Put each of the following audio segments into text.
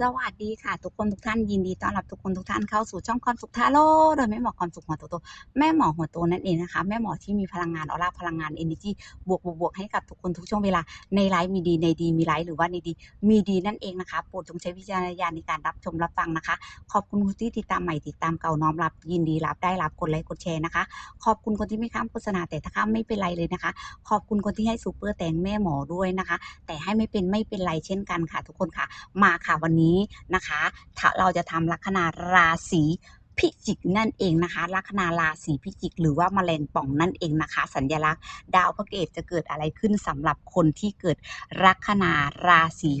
สวัสดีค่ะ ทุกคนทุกท่านยินดีต้อนรับทุกคนทุกท่านเข้าสู่ช่องความสุขทาโร่โดยแม่หมอความสุขหัวโตโตแม่หมอหัวโตนั่นเองนะคะ แม่หมอที่มีพลังงานออร่าพลังงาน energy บวกบวกบวกให้กับทุกคนทุกช่วงเวลาในไลฟ์มีดีในดีมีไลฟ์หรือว่าในดีมีดีนั่นเองนะคะโปรดจงใช้วิจารณญาณในการรับชมรับฟังนะคะ ขอบคุณคนที่ติดตามใหม่ติดตามเก่าน้อมรับ ยินดีรับได้รับกดไลค์กดแชร์นะคะ ขอบคุณคนที่ไม่ข้ามโฆษณาแต่ถ้าข้ามไม่เป็นไรเลยนะคะ ขอบคุณคนที่ให้ซูเปอร์แตงแม่หมอด้วยนะคะ แต่ให้ไม่เป็นไม่เป็นไรเช่นกันค่ะ ทุกคนค่ะ มาค่ะวันนี้นะคะถ้าเราจะทำลัคนาราศีพิจิกนั่นเองนะคะ ลัคนาราศีพิจิก หรือว่ามะเร็งป่องนั่นเองนะคะ สัญลักษณ์ ดาวพระเกตจะเกิดอะไรขึ้นสำหรับคนที่เกิดลัคนาราศี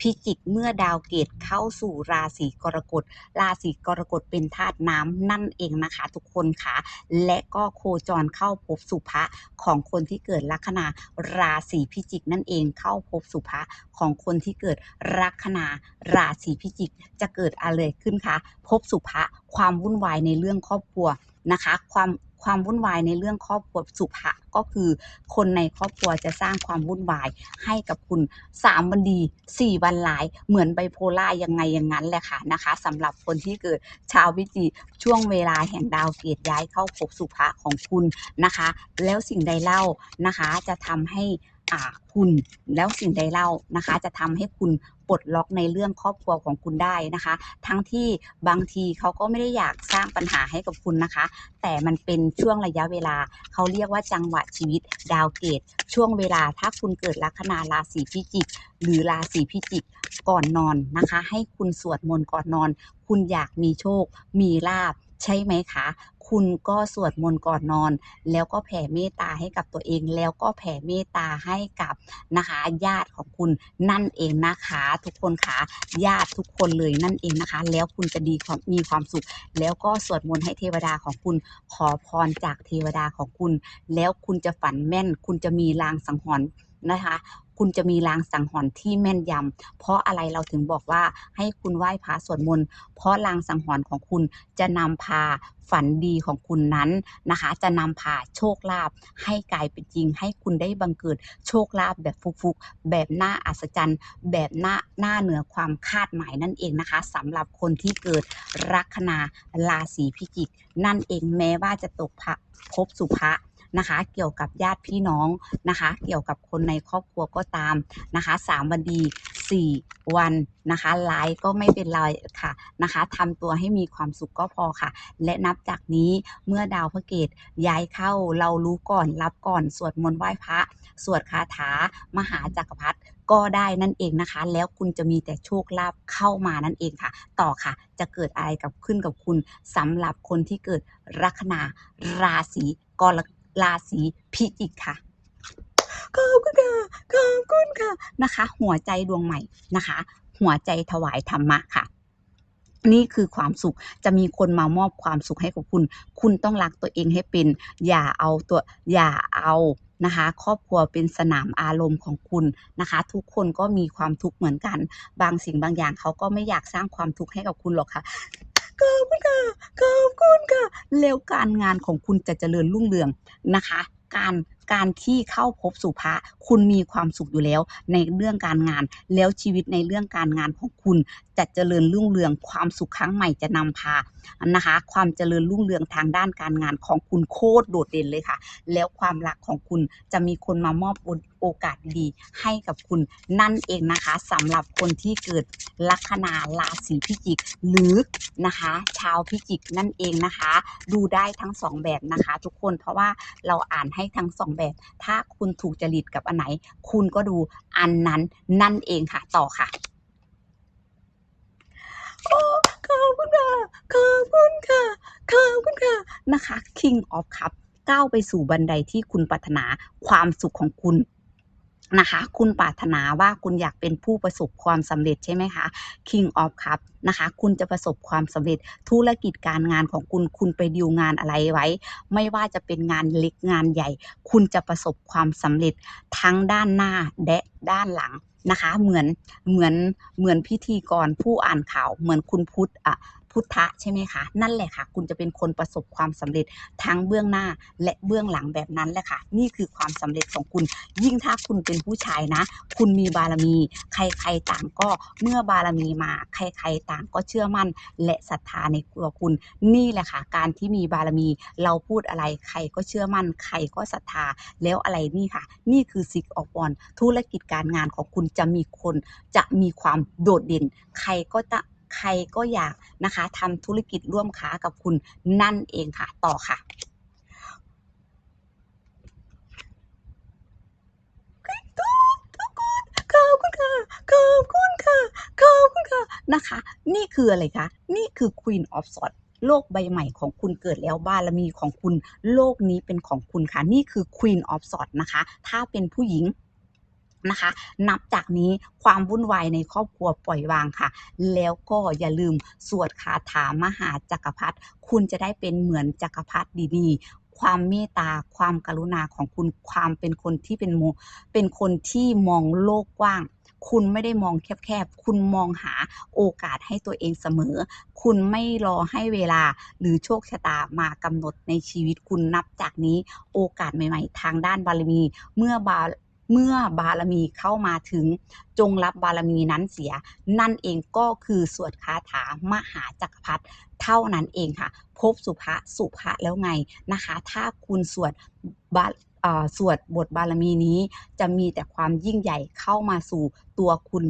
พิจิกเมื่อดาวเกตเข้าสู่ราศีกรกฎ ราศีกรกฎเป็นธาตุน้ำนั่นเองนะคะ ทุกคนค่ะ และก็โคจรเข้าภพสุภะของคนที่เกิดลัคนาราศีพิจิกนั่นเองเข้าภพสุภะของคนที่เกิดลัคนาราศีพิจิกจะเกิดอะไรขึ้นคะภพสุภะความวุ่นวายในเรื่องครอบครัวนะคะ ความ ความวุ่นวายในเรื่องครอบครัวสุภะก็คือคนในครอบครัวจะสร้างความวุ่นวายให้กับคุณสามวันดีสี่วันหลาย เหมือนไบโพล่ายังไงอย่างนั้นแหละค่ะนะคะสำหรับคนที่เกิดชาวพิจิช่วงเวลาแห่งดาวเกตย้ายเข้าภพสุภะของคุณนะคะ แล้วสิ่งใดเล่านะคะจะทำให้อ่าคุณแล้วสิ่งใดเล่านะคะ จะทำให้คุณ ปลดล็อกในเรื่องครอบครัวของคุณได้นะคะ ทั้งที่บางทีเขาก็ไม่ได้อยากสร้างปัญหาให้กับคุณนะคะ แต่มันเป็นช่วงระยะเวลา เขาเรียกว่าจังหวะชีวิต ดาวเกต ช่วงเวลาถ้าคุณเกิดลัคนาราศีพิจิก หรือราศีพิจิกก่อนนอนนะคะ ให้คุณสวดมนต์ก่อนนอน คุณอยากมีโชค มีลาบใช่ไหมคะ คุณก็สวดมนต์ก่อนนอน แล้วก็แผ่เมตตาให้กับตัวเอง แล้วก็แผ่เมตตาให้กับนะคะญาติของคุณนั่นเองนะคะ ทุกคนค่ะญาติทุกคนเลยนั่นเองนะคะ แล้วคุณจะดีมมีความสุข แล้วก็สวดมนต์ให้เทวดาของคุณ ขอพรจากเทวดาของคุณ แล้วคุณจะฝันแม่น คุณจะมีลางสังหรณ์นะคะ คุณจะมีลางสังหรณ์ที่แม่นยำเพราะอะไรเราถึงบอกว่าให้คุณไหว้พระสวดมนต์เพราะลางสังหรณ์ของคุณจะนำพาฝันดีของคุณนั้นนะคะ จะนำพาโชคลาภให้กลายเป็นจริง ให้คุณได้บังเกิดโชคลาภแบบฟุกๆ แบบน่าอัศจรรย์ แบบหน่าหน้าเหนือความคาดหมายนั่นเองนะคะสำหรับคนที่เกิดลัคนาราศีพิจิก นั่นเองแม้ว่าจะตกพระภพสุภะ นะคะ เกี่ยวกับญาติพี่น้องนะคะ เกี่ยวกับคนในครอบครัวก็ตามนะคะสามวันดี4 วันนะคะไลฟ์ก็ไม่เป็นไรค่ะนะคะทำตัวให้มีความสุขก็พอค่ะ และนับจากนี้เมื่อดาวพระเกตย้ายเข้าเรารู้ก่อนรับก่อน สวดมนต์ไหว้พระ สวดคาถามหาจักรพรรดิก็ได้นั่นเองนะคะ แล้วคุณจะมีแต่โชคลาภเข้ามานั่นเองค่ะ ต่อค่ะ จะเกิดอะไรกับขึ้นกับคุณสำหรับคนที่เกิดลัคนาราศีกร ราศีพิจิกค่ะขอบคุณค่ะขอบคุณค่ะนะคะ หัวใจดวงใหม่นะคะ หัวใจถวายธรรมะค่ะนี่คือความสุขจะมีคนมามอบความสุขให้กับคุณ คุณต้องรักตัวเองให้เป็น อย่าเอาตัวอย่าเอานะคะ ครอบครัวเป็นสนามอารมณ์ของคุณนะคะ ทุกคนก็มีความทุกข์เหมือนกัน บางสิ่งบางอย่างเขาก็ไม่อยากสร้างความทุกข์ให้กับคุณหรอกค่ะ ขอบคุณค่ะขอบคุณค่ะแล้วการงานของคุณจะเจริญรุ่งเรืองนะคะ การการที่เข้าพบสุภะคุณมีความสุขอยู่แล้วในเรื่องการงาน แล้วชีวิตในเรื่องการงานของคุณ จะเจริญรุ่งเรือง ความสุขครั้งใหม่จะนำพานะคะ ความเจริญรุ่งเรืองทางด้านการงานของคุณโคตรโดดเด่นเลยค่ะ แล้วความรักของคุณจะมีคนมามอบโอกาสดีให้กับคุณนั่นเองนะคะสำหรับคนที่เกิดลัคนาราศีพิจิก หรือนะคะ ชาวพิจิกนั่นเองนะคะ ดูได้ทั้งสองแบบนะคะ ทุกคนเพราะว่าเราอ่านให้ทั้งสองแบบ ถ้าคุณถูกจริตกับอันไหน คุณก็ดูอันนั้นนั่นเองค่ะต่อค่ะ โอ้ขอบคุณค่ะ ขอบคุณค่ะ ขอบคุณค่ะ นะคะ King of Cup ก้าวไปสู่บันไดที่คุณปรารถนาความสุขของคุณ นะคะ คุณปรารถนาว่าคุณอยากเป็นผู้ประสบความสำเร็จใช่ไหมคะ King of Cup นะคะ คุณจะประสบความสำเร็จธุรกิจการงานของคุณ คุณไปดีลงานอะไรไว้ ไม่ว่าจะเป็นงานเล็กงานใหญ่ คุณจะประสบความสำเร็จทั้งด้านหน้าและด้านหลังนะคะ เหมือนเหมือนเหมือนพิธีกรผู้อ่านข่าว เหมือนคุณพุทธอะ พุทธะใช่ไหมคะ นั่นแหละค่ะ คุณจะเป็นคนประสบความสำเร็จทั้งเบื้องหน้าและเบื้องหลังแบบนั้นแหละค่ะ นี่คือความสำเร็จของคุณ ยิ่งถ้าคุณเป็นผู้ชายนะ คุณมีบารมี ใครๆต่างก็เมื่อบารมีมา ใครๆต่างก็เชื่อมั่น และศรัทธาในตัวคุณ นี่แหละค่ะ การที่มีบารมีเราพูดอะไรใครก็เชื่อมั่น ใครก็ศรัทธาแล้วอะไรนี่ค่ะ นี่คือซิกออกอนธุรกิจการงานของคุณจะมีคนจะมีความโดดเด่น ใครก็จะ ใครก็อยากนะคะทำธุรกิจร่วมค้ากับคุณนั่นเองค่ะ ต่อค่ะขอบคุณค่ะขอบคุณค่ะขอบคุณค่ะนะคะ นี่คืออะไรคะ นี่คือ Queen of Swords โลกใบใหม่ของคุณเกิดแล้วบารมีของคุณ โลกนี้เป็นของคุณค่ะ นี่คือ Queen of Swords นะคะ ถ้าเป็นผู้หญิง นะคะ นับจากนี้ความวุ่นวายในครอบครัวปล่อยวางค่ะ แล้วก็อย่าลืมสวดคาถามหาจักรพรรดิคุณจะได้เป็นเหมือนจักรพรรดิดีๆความเมตตาความกรุณาของคุณความเป็นคนที่เป็นโมเป็นคนที่มองโลกกว้าง คุณไม่ได้มองแคบๆ คุณมองหาโอกาสให้ตัวเองเสมอ คุณไม่รอให้เวลาหรือโชคชะตามากำหนดในชีวิตคุณนับจากนี้ โอกาสใหม่ ๆ ทางด้านบารมี เมื่อบา เมื่อบารมีเข้ามาถึงจงรับบารมีนั้นเสีย นั่นเองก็คือสวดคาถามหาจักรพรรดิเท่านั้นเองค่ะ พบสุภะสุภะแล้วไงนะคะ ถ้าคุณสวดบาเอ่อสวดบทบารมีนี้จะมีแต่ความยิ่งใหญ่เข้ามาสู่ตัวคุณ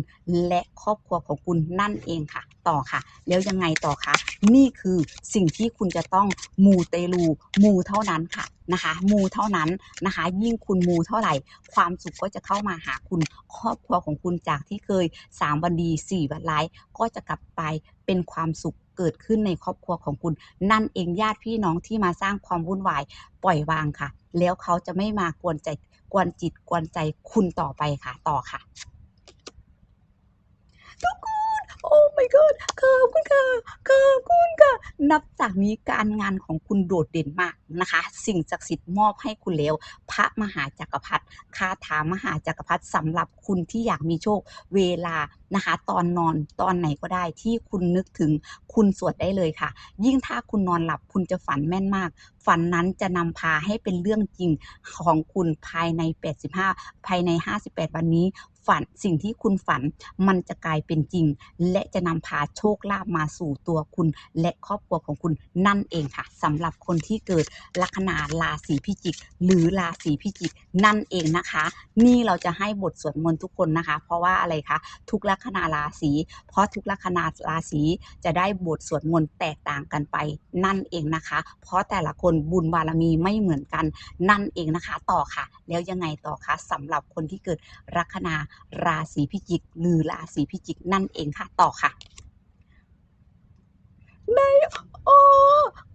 และครอบครัวของคุณนั่นเองค่ะ ต่อค่ะ แล้วยังไงต่อคะนี่คือสิ่งที่คุณจะต้องมูเตลูมูเท่านั้นค่ะนะคะมูเท่านั้นนะคะ ยิ่งคุณมูเท่าไหร่ ความสุขก็จะเข้ามาหาคุณครอบครัวของคุณจากที่เคย 3 วันดี 4 วันร้าย ก็จะกลับไปเป็นความสุขเกิดขึ้นในครอบครัวของคุณ นั่นเองญาติพี่น้องที่มาสร้างความวุ่นวายปล่อยวางค่ะ แล้วเขาจะไม่มากวนใจกวนจิตกวนใจคุณต่อไปค่ะต่อค่ะทุกคน โอ้ my god ขอบคุณค่ะขอบคุณค่ะ นับจากนี้การงานของคุณโดดเด่นมากนะคะ สิ่งศักดิ์สิทธิ์มอบให้คุณแล้ว พระมหาจักรพรรดิคาถามหาจักรพรรดิสำหรับคุณที่อยากมีโชค เวลานะคะ ตอนนอนตอนไหนก็ได้ที่คุณนึกถึงคุณสวดได้เลยค่ะ ยิ่งถ้าคุณนอนหลับคุณจะฝันแม่นมาก ฝันนั้นจะนำพาให้เป็นเรื่องจริงของคุณภายใน 85 ภายใน 58 วันนี้ฝันสิ่งที่คุณฝันมันจะกลายเป็นจริง และจะนำพาโชคลาภมาสู่ตัวคุณ และครอบครัวของคุณนั่นเองค่ะสำหรับคนที่เกิดลัคนาราศีพิจิก หรือราศีพิจิกนั่นเองนะคะ นี่เราจะให้บทสวดมนต์ทุกคนนะคะ เพราะว่าอะไรคะทุกลัคนาราศีเพราะทุกลัคนาราศีจะได้บทสวดมนต์แตกต่างกันไปนั่นเองนะคะ เพราะแต่ละคนบุญบารมีไม่เหมือนกันนั่นเองนะคะ ต่อค่ะ แล้วยังไงต่อคะสำหรับคนที่เกิดลัคนาราศีพิจิกหรือราศีพิจิกนั่นเองค่ะต่อค่ะในโอ้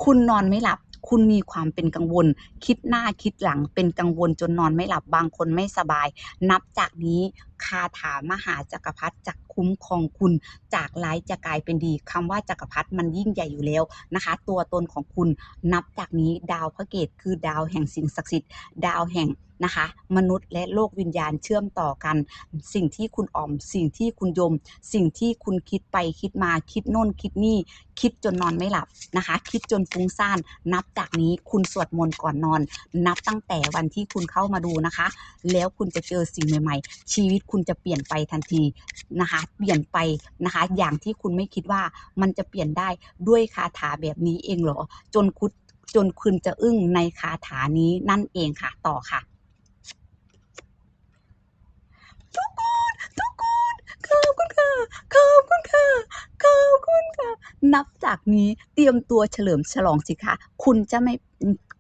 คุณนอนไม่หลับคุณมีความเป็นกังวล คิดหน้าคิดหลังเป็นกังวลจนนอนไม่หลับ บางคนไม่สบาย นับจากนี้ คาถามหาจักรพรรดิจะคุ้มครองคุณ จากร้ายจะกลายเป็นดีคำว่าจักรพรรดิมันยิ่งใหญ่อยู่แล้วนะคะ ตัวตนของคุณนับจากนี้ดาวพระเกตคือดาวแห่งสิ่งศักดิ์สิทธิ์ดาวแห่งนะคะ มนุษย์และโลกวิญญาณเชื่อมต่อกัน สิ่งที่คุณออม สิ่งที่คุณยม สิ่งที่คุณคิดไปคิดมาคิดโน่นคิดนี่ คิดจนนอนไม่หลับนะคะ คิดจนฟุ้งซ่านนับจากนี้คุณสวดมนต์ก่อนนอน นับตั้งแต่วันที่คุณเข้ามาดูนะคะ แล้วคุณจะเจอสิ่งใหม่ ๆ ชีวิตคุณจะเปลี่ยนไปทันทีนะคะ เปลี่ยนไปนะคะ อย่างที่คุณไม่คิดว่ามันจะเปลี่ยนได้ด้วยคาถาแบบนี้เองเหรอ จนคุณจนคุณจะอึ้งในคาถานี้นั่นเองค่ะ ต่อค่ะ ทุกคนทุกคนขอบคุณค่ะขอบคุณค่ะขอบคุณค่ะ นับจากนี้เตรียมตัวเฉลิมฉลองสิคะ คุณจะไม่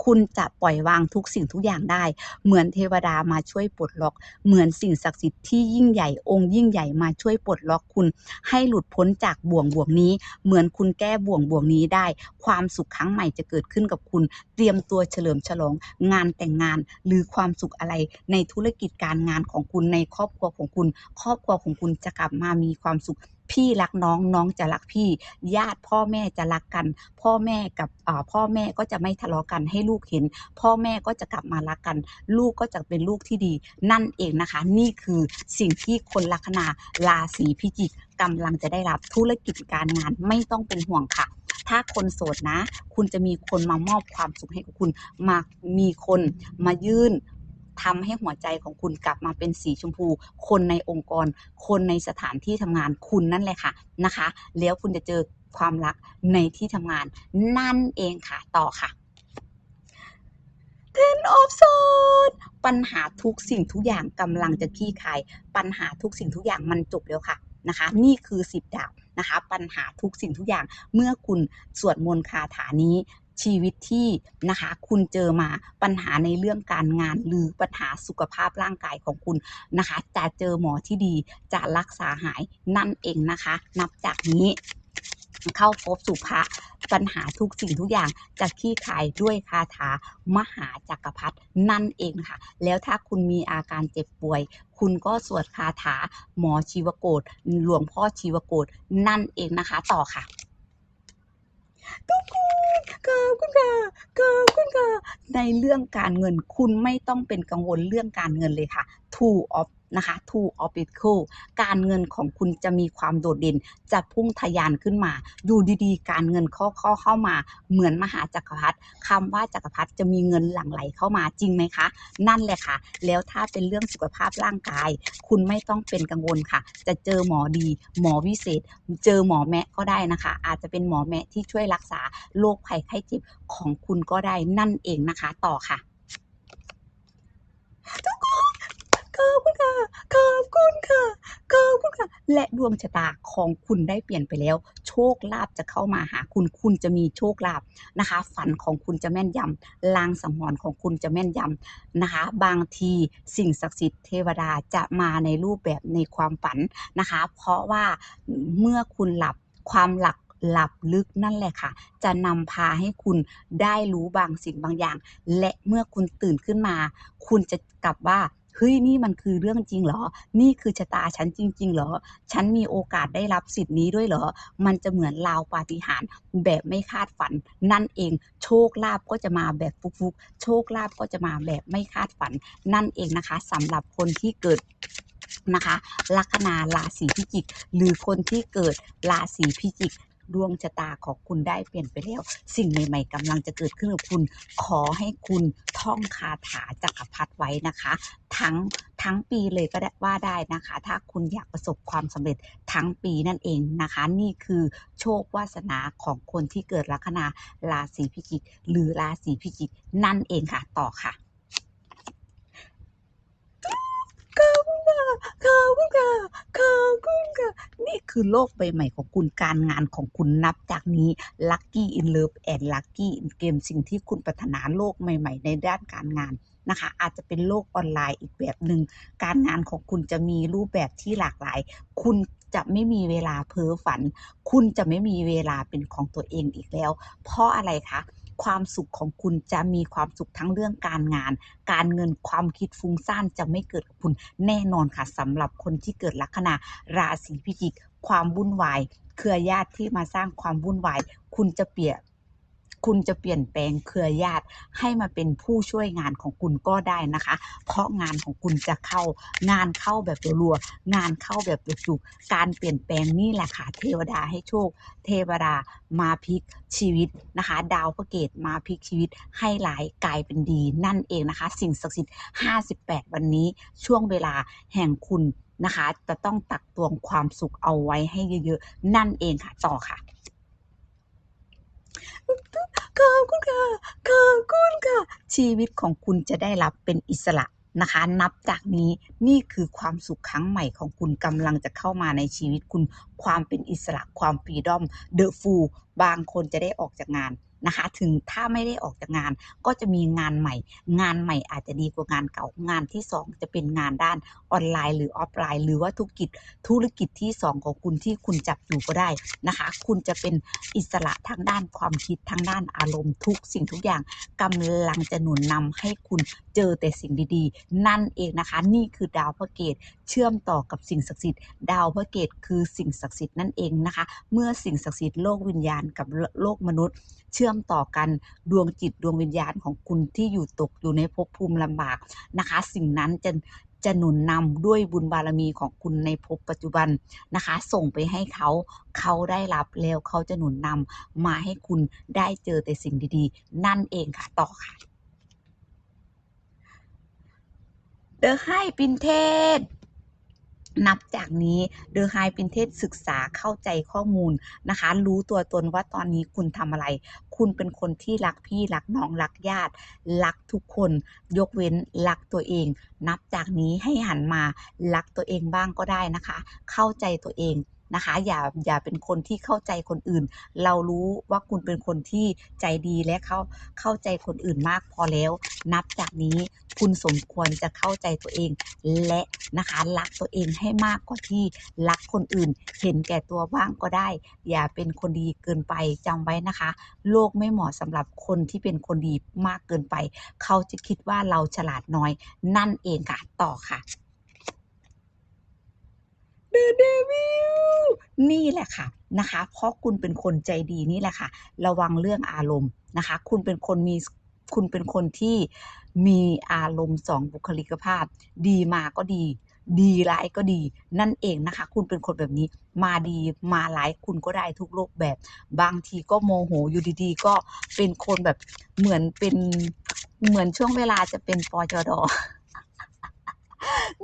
คุณจะปล่อยวางทุกสิ่งทุกอย่างได้ เหมือนเทวดามาช่วยปลดล็อก เหมือนสิ่งศักดิ์สิทธิ์ที่ยิ่งใหญ่องค์ยิ่งใหญ่มาช่วยปลดล็อกคุณ ให้หลุดพ้นจากบ่วงบ่วงนี้ เหมือนคุณแก้บ่วงบ่วงนี้ได้ ความสุขครั้งใหม่จะเกิดขึ้นกับคุณ เตรียมตัวเฉลิมฉลอง งานแต่งงานหรือความสุขอะไรในธุรกิจการงานของคุณในครอบครัวของคุณ ครอบครัวของคุณจะกลับมามีความสุข พี่รักน้องน้องจะรักพี่ ญาติพ่อแม่จะรักกัน พ่อแม่กับพ่อแม่ก็จะไม่ทะเลาะกันให้ลูกเห็น พ่อแม่ก็จะกลับมารักกัน ลูกก็จะเป็นลูกที่ดี นั่นเองนะคะ นี่คือสิ่งที่คนลัคนาราศีพิจิกกำลังจะได้รับธุรกิจการงานไม่ต้องเป็นห่วงค่ะถ้าคนโสดนะ คุณจะมีคนมามอบความสุขให้กับคุณ มามีคนมายื่น ทำให้หัวใจของคุณกลับมาเป็นสีชมพู คนในองค์กร คนในสถานที่ทำงานคุณนั่นแหละค่ะนะคะ แล้วคุณจะเจอความรักในที่ทำงานนั่นเองค่ะต่อค่ะ Ten of Swords ปัญหาทุกสิ่งทุกอย่างกำลังจะคลี่คลาย ปัญหาทุกสิ่งทุกอย่างมันจบแล้วค่ะนะคะ นี่คือสิบดาบนะคะ ปัญหาทุกสิ่งทุกอย่างเมื่อคุณสวดมนต์คาถานี้ ชีวิตที่นะคะ คุณเจอมาปัญหาในเรื่องการงานหรือปัญหาสุขภาพร่างกายของคุณนะคะ จะเจอหมอที่ดีจะรักษาหายนั่นเองนะคะ นับจากนี้เข้าพบสุภะปัญหาทุกสิ่งทุกอย่างจะคลี่คายด้วยคาถามหาจักรพรรดินั่นเองค่ะ แล้วถ้าคุณมีอาการเจ็บป่วย คุณก็สวดคาถาหมอชีวโกฏหลวงพ่อชีวโกฏนั่นเองนะคะ ต่อค่ะ ทุกคนขอบคุณค่ะขอบคุณค่ะ ในเรื่องการเงินคุณไม่ต้องเป็นกังวลเรื่องการเงินเลยค่ะ two of นะคะ two of Pentacles การเงินของคุณจะมีความโดดเด่น จะพุ่งทะยานขึ้นมา อยู่ดีๆ การเงินเข้าเข้าเข้ามา เหมือนมหาจักรพรรดิคำว่าจักรพรรดิจะมีเงินหลั่งไหลเข้ามาจริงไหมคะ นั่นแหละค่ะ แล้วถ้าเป็นเรื่องสุขภาพร่างกาย คุณไม่ต้องเป็นกังวลค่ะ จะเจอหมอดี หมอวิเศษ เจอหมอแมะก็ได้นะคะ อาจจะเป็นหมอแมะที่ช่วยรักษาโรคภัยไข้เจ็บของคุณก็ได้นั่นเองนะคะ ต่อค่ะ ขอบคุณค่ะ ขอบคุณค่ะ ขอบคุณค่ะ และดวงชะตาของคุณได้เปลี่ยนไปแล้ว โชคลาภจะเข้ามาหาคุณคุณจะมีโชคลาภนะคะ ฝันของคุณจะแม่นยำลางสังหรณ์ของคุณจะแม่นยำนะคะ บางทีสิ่งศักดิ์สิทธิ์เทวดาจะมาในรูปแบบในความฝันนะคะ เพราะว่าเมื่อคุณหลับความหลับหลับลึกนั่นแหละค่ะ จะนำพาให้คุณได้รู้บางสิ่งบางอย่าง และเมื่อคุณตื่นขึ้นมา คุณจะกลับว่า เฮ้ยนี่มันคือเรื่องจริงเหรอ นี่คือชะตาฉันจริง ๆ เหรอ ฉันมีโอกาสได้รับสิทธิ์นี้ด้วยเหรอ มันจะเหมือนลาวปาฏิหาริย์แบบไม่คาดฝัน นั่นเองโชคลาภก็จะมาแบบฟุกๆ โชคลาภก็จะมาแบบไม่คาดฝัน นั่นเองนะคะสำหรับคนที่เกิดนะคะลัคนาราศีพิจิก หรือคนที่เกิดราศีพิจิก ดวงชะตาของคุณได้เปลี่ยนไปแล้ว สิ่งใหม่ ๆกำลังจะเกิดขึ้นกับคุณ ขอให้คุณท่องคาถาจักรพรรดิไว้นะคะ ทั้งทั้งปีเลยก็ได้ว่าได้นะคะ ถ้าคุณอยากประสบความสำเร็จทั้งปีนั่นเองนะคะ นี่คือโชควาสนาของคนที่เกิดลัคนาราศีพิจิกหรือราศีพิจิกนั่นเองค่ะ ต่อค่ะ ขอบ ค่ะคุณค่ะขอบคุณค่ะ นี่คือโลกใบใหม่ของคุณการงานของคุณนับจากนี้ Lucky in Love and Lucky in Game สิ่งที่คุณปรารถนาโลกใหม่ ๆ ในด้านการงานนะคะ อาจจะเป็นโลกออนไลน์อีกแบบหนึ่งการงานของคุณจะมีรูปแบบที่หลากหลาย คุณจะไม่มีเวลาเพ้อฝัน คุณจะไม่มีเวลาเป็นของตัวเองอีกแล้ว เพราะอะไรคะ ความสุขของคุณจะมีความสุขทั้งเรื่องการงาน การเงินความคิดฟุ้งซ่านจะไม่เกิดกับคุณแน่นอนค่ะสำหรับคนที่เกิดลัคนาราศีพิจิก ความวุ่นวาย เครือญาติที่มาสร้างความวุ่นวาย คุณจะเปลี่ยน คุณจะเปลี่ยนแปลงเครือญาติให้มาเป็นผู้ช่วยงานของคุณก็ได้นะคะ เพราะงานของคุณจะเข้างานเข้าแบบรัวๆงานเข้าแบบจุกๆการเปลี่ยนแปลงนี่แหละค่ะเทวดาให้โชค เทวดามาพลิกชีวิตนะคะ ดาวพระเกตมาพลิกชีวิตให้ร้ายกลายเป็นดี นั่นเองนะคะ สิ่งศักดิ์สิทธิ์ 58 วันนี้ช่วงเวลาแห่งคุณนะคะ จะต้องตักตวงความสุขเอาไว้ให้เยอะๆ นั่นเองค่ะ ต่อค่ะ ขอบคุณค่ะ ขอบคุณค่ะ ชีวิตของคุณจะได้รับเป็นอิสระนะคะ นับจากนี้นี่คือความสุขครั้งใหม่ของคุณกำลังจะเข้ามาในชีวิตคุณ ความเป็นอิสระ ความฟรีดอม เดอะฟูบางคนจะได้ออกจากงาน นะคะ ถึงถ้าไม่ได้ออกจากงานก็จะมีงานใหม่ งานใหม่อาจจะดีกว่างานเก่างานที่สองจะเป็นงานด้านออนไลน์ หรือออฟไลน์ หรือว่าธุรกิจธุรกิจที่สองของคุณที่คุณจับอยู่ก็ได้นะคะ คุณจะเป็นอิสระทางด้านความคิดทางด้านอารมณ์ทุกสิ่งทุกอย่างกำลังจะหนุนนำให้คุณเจอแต่สิ่งดีๆ นั่นเองนะคะ นี่คือดาวพระเกตเชื่อมต่อกับสิ่งศักดิ์สิทธิ์ดาวพระเกตคือสิ่งศักดิ์สิทธิ์นั่นเองนะคะ เมื่อสิ่งศักดิ์สิทธิ์โลกวิญญาณกับโลกมนุษย์ เชื่อมต่อกันดวงจิตดวงวิญญาณของคุณที่อยู่ตกอยู่ในภพภูมิลำบากนะคะ สิ่งนั้นจะจะหนุนนำด้วยบุญบารมีของคุณในภพปัจจุบันนะคะ ส่งไปให้เขาเขาได้รับแล้วเขาจะหนุนนำมาให้คุณได้เจอแต่สิ่งดีๆ นั่นเองค่ะต่อค่ะเดอะไฮปิ นับจากนี้เดอะไฮเป็นเทศศึกษาเข้าใจข้อมูลนะคะ รู้ตัวตนว่าตอนนี้คุณทำอะไร คุณเป็นคนที่รักพี่รักน้องรักญาติ รักทุกคน ยกเว้นรักตัวเอง นับจากนี้ให้หันมารักตัวเองบ้างก็ได้นะคะ เข้าใจตัวเอง นะคะ อย่าอย่าเป็นคนที่เข้าใจคนอื่น เรารู้ว่าคุณเป็นคนที่ใจดีและเข้าเข้าใจคนอื่นมากพอแล้ว นับจากนี้คุณสมควรจะเข้าใจตัวเอง และนะคะรักตัวเองให้มากกว่าที่รักคนอื่น เห็นแก่ตัวบ้างก็ได้ อย่าเป็นคนดีเกินไปจำไว้นะคะ โลกไม่เหมาะสำหรับคนที่เป็นคนดีมากเกินไป เขาจะคิดว่าเราฉลาดน้อย นั่นเองค่ะต่อค่ะ The Devil นี่แหละค่ะนะคะ เพราะคุณเป็นคนใจดีนี่แหละค่ะ ระวังเรื่องอารมณ์นะคะ คุณเป็นคนมีคุณเป็นคนที่มีอารมณ์สองบุคลิกภาพ ดีมาก็ดี ดีร้ายก็ดี นั่นเองนะคะ คุณเป็นคนแบบนี้มาดีมาร้ายคุณก็ได้ทุกรูปแบบ บางทีก็โมโหอยู่ดีๆ ก็เป็นคนแบบเหมือนเป็นเหมือนช่วงเวลาจะเป็นปอจดอ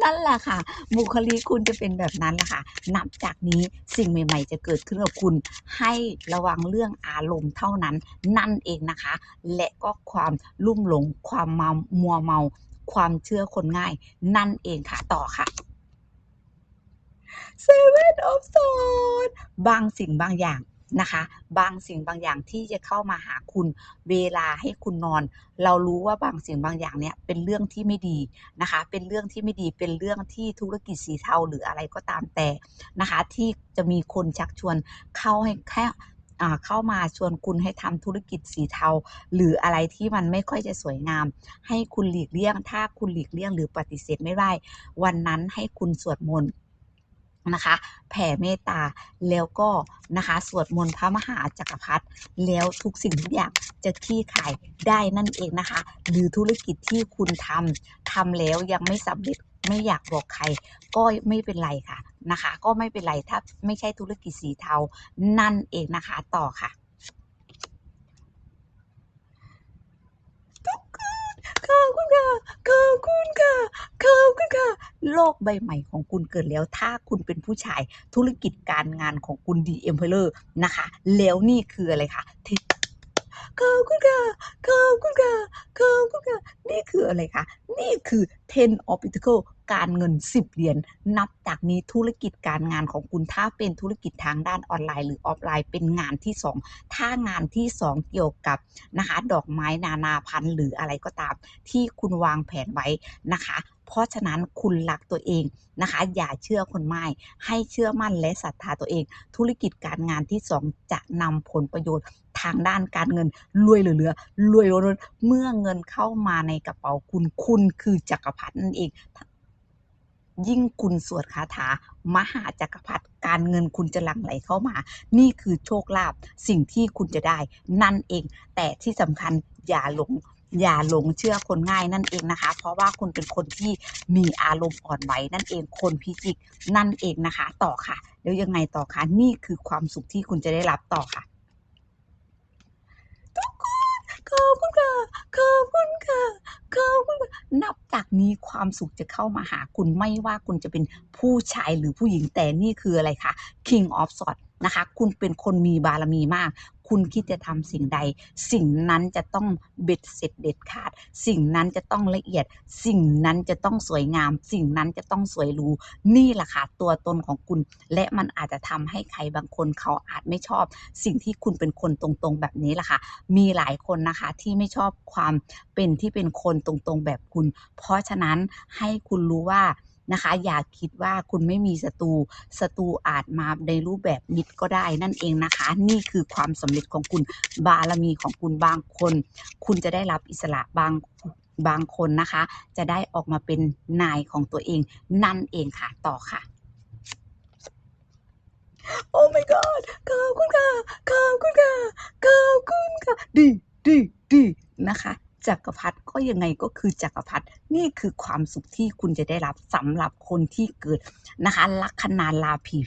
นั่นแหละค่ะ บุคลิกคุณจะเป็นแบบนั้นแหละค่ะ นับจากนี้สิ่งใหม่ ๆ จะเกิดขึ้นกับคุณ ให้ระวังเรื่องอารมณ์เท่านั้น นั่นเองนะคะ และก็ความลุ่มหลง ความเมามัวเมา ความเชื่อคนง่าย นั่นเองค่ะ ต่อค่ะ Seven of Swords บางสิ่งบางอย่าง นะคะ บางสิ่งบางอย่างที่จะเข้ามาหาคุณเวลาให้คุณนอน เรารู้ว่าบางสิ่งบางอย่างเนี่ยเป็นเรื่องที่ไม่ดีนะคะ เป็นเรื่องที่ไม่ดีเป็นเรื่องที่ธุรกิจสีเทาหรืออะไรก็ตามแต่นะคะ ที่จะมีคนชักชวนเข้าให้แค่เข้ามาชวนคุณให้ทำธุรกิจสีเทา หรืออะไรที่มันไม่ค่อยจะสวยงาม ให้คุณหลีกเลี่ยง ถ้าคุณหลีกเลี่ยงหรือปฏิเสธไม่ได้ วันนั้นให้คุณสวดมนต์ นะคะ แผ่เมตตาแล้วก็นะคะสวดมนต์พระมหาจักรพรรดิแล้วทุกสิ่งทุกอย่างจะคลี่คลายได้นั่นเองนะคะ หรือธุรกิจที่คุณทำทำแล้วยังไม่สำเร็จไม่อยากบอกใครก็ไม่เป็นไรค่ะนะคะ ก็ไม่เป็นไรถ้าไม่ใช่ธุรกิจสีเทานั่นเองนะคะต่อค่ะ ขอบคุณค่ะขอบคุณค่ะขอบคุณค่ะ โลกใบใหม่ของคุณเกิดแล้ว ถ้าคุณเป็นผู้ชายธุรกิจการงานของคุณดีเอ็มเพลอร์นะคะ แล้วนี่คืออะไรคะเทขอบคุณค่ะขอบคุณค่ะขอบคุณค่ะนี่คืออะไรคะ นี่คือ ten of Pentacle การเงิน 10 เหรียญนับจากนี้ธุรกิจการงานของคุณถ้าเป็นธุรกิจทางด้านออนไลน์ หรือออฟไลน์เป็นงานที่ 2 ถ้างานที่ 2 เกี่ยวกับนะคะดอกไม้นานาพันธุ์หรืออะไรก็ตาม ที่คุณวางแผนไว้นะคะเพราะฉะนั้นคุณรักตัวเองนะคะ อย่าเชื่อคนไม่ให้เชื่อมั่นและศรัทธาตัวเอง ธุรกิจการงานที่ 2 จะนำผลประโยชน์ทางด้านการเงินรวยเหลือรวยล้นเมื่อเงินเข้ามาในกระเป๋าคุณคุณคือจักรพรรดินั่นเอง ยิ่งคุณสวดคาถามหาจักรพรรดิการเงินคุณจะหลั่งไหลเข้ามา นี่คือโชคลาภสิ่งที่คุณจะได้ นั่นเอง แต่ที่สำคัญอย่าหลงอย่าหลงเชื่อคนง่ายนั่นเองนะคะ เพราะว่าคุณเป็นคนที่มีอารมณ์อ่อนไหวนั่นเอง คนพิจิกนั่นเองนะคะ ต่อค่ะ แล้วยังไงต่อคะ นี่คือความสุขที่คุณจะได้รับต่อค่ะ ทุกคน ขอบคุณค่ะ ขอบคุณค่ะ ขอบคุณค่ะนับจากนี้ความสุขจะเข้ามาหาคุณไม่ว่าคุณจะเป็นผู้ชายหรือผู้หญิงแต่นี่คืออะไรคะ King of Swords นะคะ คุณเป็นคนมีบารมีมาก คุณคิดจะทำสิ่งใด สิ่งนั้นจะต้องเบ็ดเสร็จเด็ดขาด สิ่งนั้นจะต้องละเอียด สิ่งนั้นจะต้องสวยงาม สิ่งนั้นจะต้องสวยหรูนี่แหละค่ะตัวตนของคุณ และมันอาจจะทำให้ใครบางคนเขาอาจไม่ชอบ สิ่งที่คุณเป็นคนตรงๆ แบบนี้แหละค่ะ มีหลายคนนะคะที่ไม่ชอบความเป็นที่เป็นคนตรงๆ แบบคุณ เพราะฉะนั้นให้คุณรู้ว่า นะคะ อย่าคิดว่าคุณไม่มีศัตรูศัตรูอาจมาในรูปแบบมิตรก็ได้นั่นเองนะคะ นี่คือความสำเร็จของคุณบารมีของคุณบางคน คุณจะได้รับอิสระบางบางคนนะคะ จะได้ออกมาเป็นนายของตัวเองนั่นเองค่ะต่อค่ะโอ้ my god ขอบคุณค่ะขอบคุณค่ะขอบคุณค่ะดีดีดีนะคะ จักรพรรดิก็ยังไงก็คือจักรพรรดินี่คือความสุขที่คุณจะได้รับสำหรับคนที่เกิดนะคะลัคนาราผี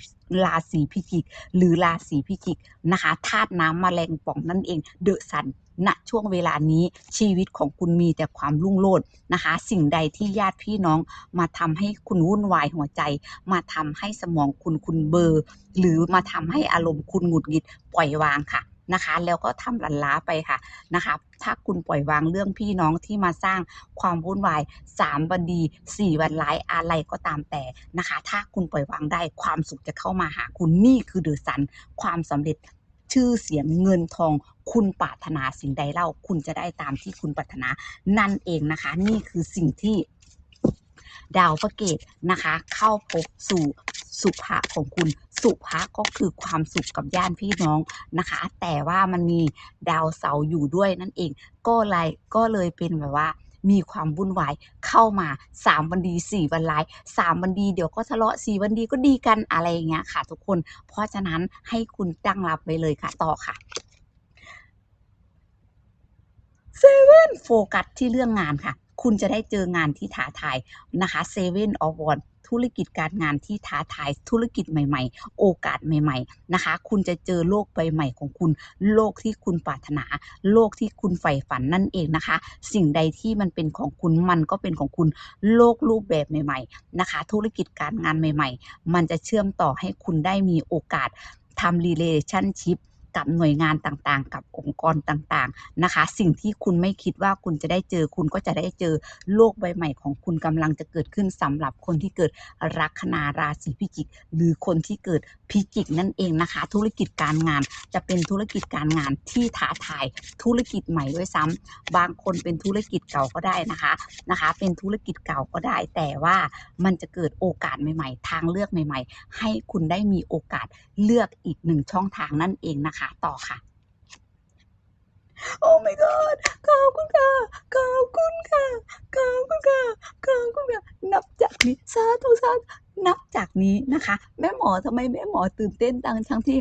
ราศีพิจิก หรือราศีพิจิกนะคะธาตุน้ำมแมลงป่องนั่นเองเดอะซันณช่วงเวลานี้ชีวิตของคุณมีแต่ความรุ่งโรจน์นะคะ สิ่งใดที่ญาติพี่น้องมาทำให้คุณวุ่นวายหัวใจ มาทำให้สมองคุณคุณเบอร์ หรือมาทำให้อารมณ์คุณหงุดหงิดปล่อยวางค่ะ นะคะ แล้วก็ทำลันล้าไปค่ะนะคะ ถ้าคุณปล่อยวางเรื่องพี่น้องที่มาสร้างความวุ่นวายสามวันดีสี่วันร้ายอะไรก็ตามแต่นะคะ ถ้าคุณปล่อยวางได้ความสุขจะเข้ามาหาคุณนี่คือเดือะซันความสำเร็จชื่อเสียงเงินทองคุณปรารถนาสิ่งใดเล่าคุณจะได้ตามที่คุณปรารถนานั่นเองนะคะ นี่คือสิ่งที่ดาวพระเกตนะคะ เข้าพบสู่สุภะของคุณ สุภะก็คือความสุขกับญาติพี่น้องนะคะ แต่ว่ามันมีดาวเสาร์อยู่ด้วยนั่นเอง ก็เลยก็เลยเป็นแบบว่ามีความวุ่นวายเข้ามาสามวันดีสี่วันร้ายสามวันดีเดี๋ยวก็ทะเลาะสี่วันดีก็ดีกันอะไรอย่างเงี้ยค่ะ ทุกคน เพราะฉะนั้นให้คุณตั้งรับไว้เลยค่ะ ต่อค่ะเซเว่นโฟกัสที่เรื่องงานค่ะ คุณจะได้เจองานที่ท้าทายนะคะเซเว่นออฟวอน ธุรกิจการงานที่ท้าทายธุรกิจใหม่ ๆ โอกาสใหม่ ๆนะคะ คุณจะเจอโลกใบใหม่ของคุณ โลกที่คุณปรารถนา โลกที่คุณใฝ่ฝันนั่นเองนะคะ สิ่งใดที่มันเป็นของคุณมันก็เป็นของคุณโลกรูปแบบใหม่ ๆ นะคะ ธุรกิจการงานใหม่ ๆ มันจะเชื่อมต่อให้คุณได้มีโอกาสทำ relationship กับหน่วยงานต่างๆ กับองค์กรต่างๆนะคะ สิ่งที่คุณไม่คิดว่าคุณจะได้เจอคุณก็จะได้เจอโลกใบใหม่ของคุณกำลังจะเกิดขึ้นสำหรับคนที่เกิดลัคนาราศีพิจิก หรือคนที่เกิดพิจิกนั่นเองนะคะ ธุรกิจการงานจะเป็นธุรกิจการงานที่ท้าทายธุรกิจใหม่ด้วยซ้ำบางคนเป็นธุรกิจเก่าก็ได้นะคะนะคะ เป็นธุรกิจเก่าก็ได้ แต่ว่ามันจะเกิดโอกาสใหม่ ๆ ทางเลือกใหม่ ๆ ให้คุณได้มีโอกาสเลือกอีกหนึ่งช่องทางนั่นเองนะคะต่อค่ะ โอ้ my god ขอบคุณค่ะ ขอบคุณค่ะ ขอบคุณค่ะ ขอบคุณค่ะ นับจากนี้สาธุสาธุนับจากนี้นะคะ แม่หมอทำไมแม่หมอตื่นเต้นตังทั้งที่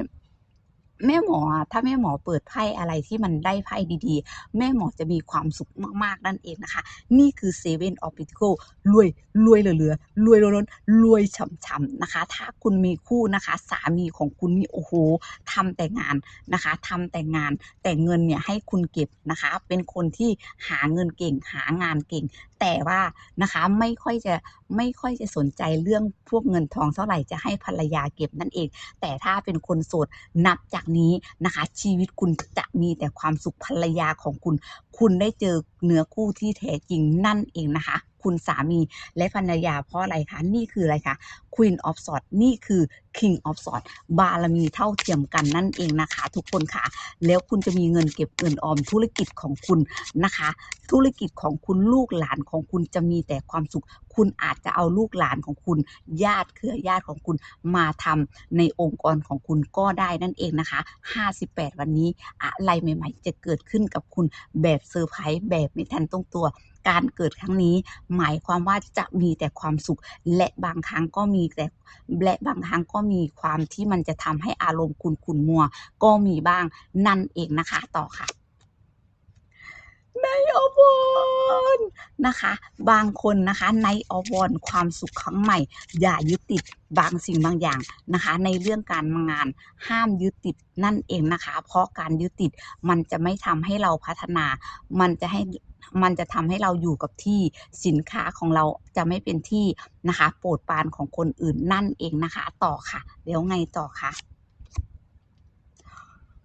แม่หมอถ้าแม่หมอเปิดไพ่อะไรที่มันได้ไพ่ดีๆ แม่หมอจะมีความสุขมากๆ นั่นเองนะคะ นี่คือ Seven of Pentacles รวยรวยเหลือๆรวยล้นๆรวยฉ่ำๆนะคะ ถ้าคุณมีคู่นะคะ สามีของคุณนี่โอ้โหทำแต่งานนะคะทำแต่งานแต่เงินเนี่ยให้คุณเก็บนะคะ เป็นคนที่หาเงินเก่งหางานเก่ง แต่ว่านะคะไม่ค่อยจะไม่ค่อยจะสนใจเรื่องพวกเงินทองเท่าไหร่จะให้ภรรยาเก็บนั่นเอง แต่ถ้าเป็นคนโสดนับจากนี้นะคะ ชีวิตคุณจะมีแต่ความสุขภรรยาของคุณ คุณได้เจอเนื้อคู่ที่แท้จริงนั่นเองนะคะ คุณสามีและภรรยาเพราะอะไรคะ นี่คืออะไรคะ Queen of Swords นี่คือ King of Swords บารมีเท่าเทียมกันนั่นเองนะคะ ทุกคนค่ะ แล้วคุณจะมีเงินเก็บเงินออมธุรกิจของคุณนะคะ ธุรกิจของคุณลูกหลานของคุณจะมีแต่ความสุข คุณอาจจะเอาลูกหลานของคุณ ญาติเครือญาติของคุณมาทำในองค์กรของคุณก็ได้นั่นเองนะคะ 58 วันนี้อะไรใหม่ ๆ จะเกิดขึ้นกับคุณแบบเซอร์ไพรส์แบบไม่ทันต้องตัวการเกิดครั้งนี้หมายความว่าจะมีแต่ความสุข และบางครั้งก็มีแต่และบางครั้งก็มีความที่มันจะทำให้อารมณ์คุณขุ่นมัว ก็มีบ้างนั่นเองนะคะต่อค่ะ ในอวอนนะคะ บางคนนะคะในอวอนความสุขครั้งใหม่ อย่ายึดติดบางสิ่งบางอย่างนะคะ ในเรื่องการงานห้ามยึดติดนั่นเองนะคะ เพราะการยึดติดมันจะไม่ทำให้เราพัฒนา มันจะให้มันจะทำให้เราอยู่กับที่สินค้าของเราจะไม่เป็นที่นะคะ โปรดปานของคนอื่นนั่นเองนะคะ ต่อค่ะ เดี๋ยวไงต่อคะ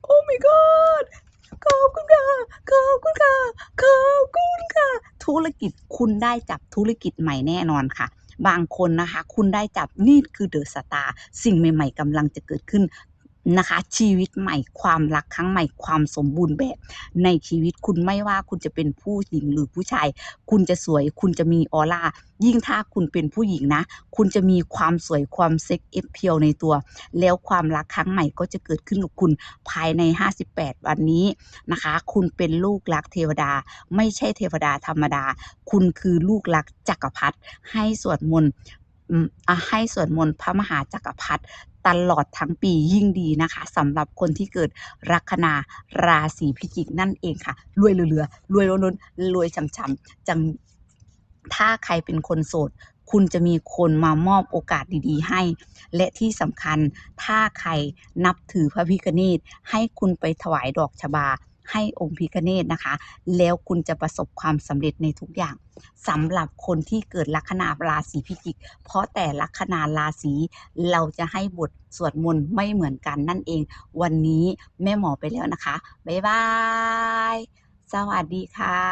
โอ้ my god ขอบคุณค่ะ ขอบคุณค่ะ ขอบคุณค่ะ ธุรกิจคุณได้จับธุรกิจใหม่แน่นอนค่ะ บางคนนะคะ คุณได้จับนี่คือเดอะสตาร์สิ่งใหม่ ๆกำลังจะเกิดขึ้น นะคะ ชีวิตใหม่ความรักครั้งใหม่ความสมบูรณ์แบบ ในชีวิตคุณไม่ว่าคุณจะเป็นผู้หญิงหรือผู้ชาย คุณจะสวย คุณจะมีออร่ายิ่งถ้าคุณเป็นผู้หญิงนะ คุณจะมีความสวยความเซ็กเอฟเพียวในตัว แล้วความรักครั้งใหม่ก็จะเกิดขึ้นกับคุณภายใน 58 วันนี้นะคะ คุณเป็นลูกรักเทวดา ไม่ใช่เทวดาธรรมดา คุณคือลูกรักจักรพรรดิให้สวดมนต์ให้สวดมนต์พระมหาจักรพรรดิ ตลอดทั้งปียิ่งดีนะคะสำหรับคนที่เกิดลัคนาราศีพิจิกนั่นเองค่ะ รวยเรือๆรวยล้นรวยช่ำๆจังถ้าใครเป็นคนโสด คุณจะมีคนมามอบโอกาสดีๆ ให้ และที่สำคัญถ้าใครนับถือพระพิฆเนศให้คุณไปถวายดอกชบา ให้องค์พิกเนตนะคะ แล้วคุณจะประสบความสำเร็จในทุกอย่างสำหรับคนที่เกิดลัคนาราศีพิจิก เพราะแต่ลัคนาราศีเราจะให้บทสวดมนต์ไม่เหมือนกันนั่นเอง วันนี้แม่หมอไปแล้วนะคะ บ๊ายบาย สวัสดีค่ะ